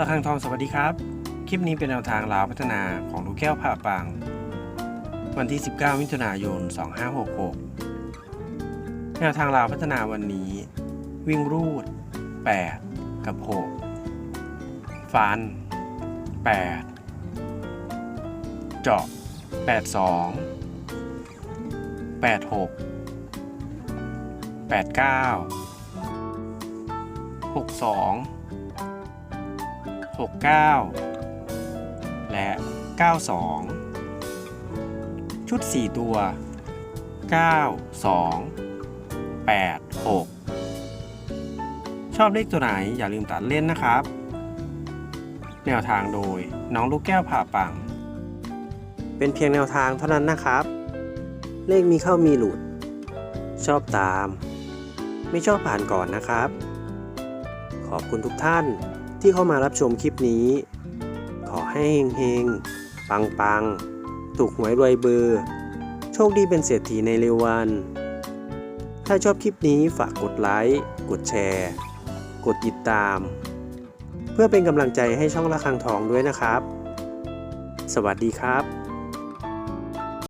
ระฆังทองสวัสดีครับ คลิปนี้เป็นแนวทางลาวพัฒนาของลูกแก้วผ่าปังวันที่ 19มิถุนายน 2566 แนวทางลาวพัฒนาวันนี้ วิ่งรูด 8 กับ 6 ฟัน 8 เจาะ 82 86 89 62 69 และ 92 ชุด 4 ตัว 9 2 8 6ชอบเลขตัวไหนอย่าลืมตัดเล่นนะครับ แนวทางโดยน้องลูกแก้วผ่าปัง เป็นเพียงแนวทางเท่านั้นนะครับ เลขมีเข้ามีหลุด ชอบตาม ไม่ชอบผ่านก่อนนะครับ ขอบคุณทุกท่าน ที่เข้ามารับชมคลิปนี้ ขอให้เฮงๆ ปังๆ ถูกหวยรวยเบอร์ โชคดีเป็นเศรษฐีในเร็ววัน ถ้าชอบคลิปนี้ฝากกดไลค์ กดแชร์ กดติดตาม เพื่อเป็นกำลังใจให้ช่องละคังทองด้วยนะครับ สวัสดีครับ